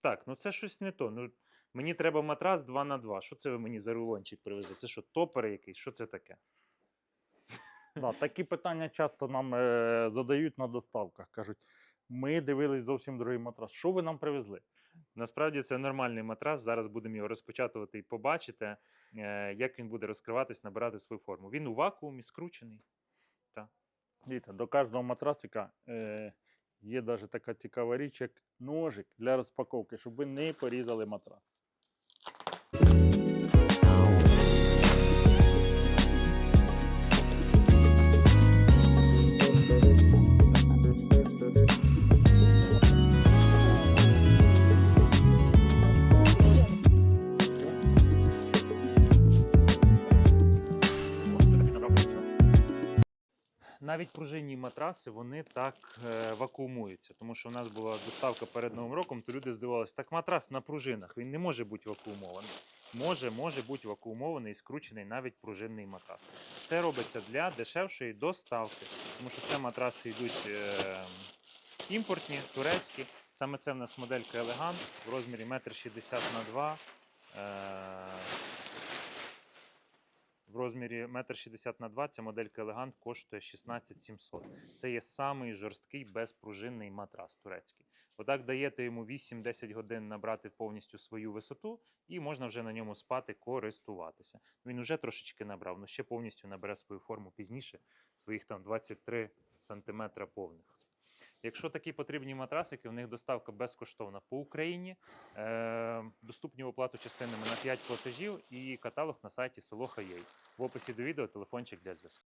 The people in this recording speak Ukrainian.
Так, ну це щось не то. Ну, мені треба матрас 2 на 2 Що це ви мені за рулончик привезли? Це що, топер якийсь? Що це таке? Да, такі питання часто нам е, задають на доставках. Кажуть, ми дивились зовсім другий матрас. Що ви нам привезли? Насправді це нормальний матрас. Зараз будемо його розпечатувати і побачите, е, як він буде розкриватись, набирати свою форму. Він у вакуумі скручений. Дивіться, до кожного матрасика е, є навіть така цікава річ, як ножик для розпаковки, щоб ви не порізали матрас. Навіть пружинні матраси вони так е, вакуумуються, тому що в нас була доставка перед Новим роком, то люди здивувалися, так матрас на пружинах, він не може бути вакуумований. Може, може бути вакуумований і скручений навіть пружинний матрас. Це робиться для дешевшої доставки, тому що це матраси йдуть е, імпортні, турецькі. Саме це в нас моделька Елегант в розмірі 1,60 на 2 е, в розмірі 1,60 на 2 ця моделька Елегант коштує 16 700. Це є самий жорсткий безпружинний матрас турецький. Отак даєте йому 8-10 годин набрати повністю свою висоту, і можна вже на ньому спати, користуватися. Він вже трошечки набрав, але ще повністю набере свою форму пізніше, своїх там 23 см повних. Якщо такі потрібні матрасики, у них доставка безкоштовна по Україні. Е, доступні оплату частинами на 5 платежів і каталог на сайті Солоха В описі до відео телефончик для зв'язку.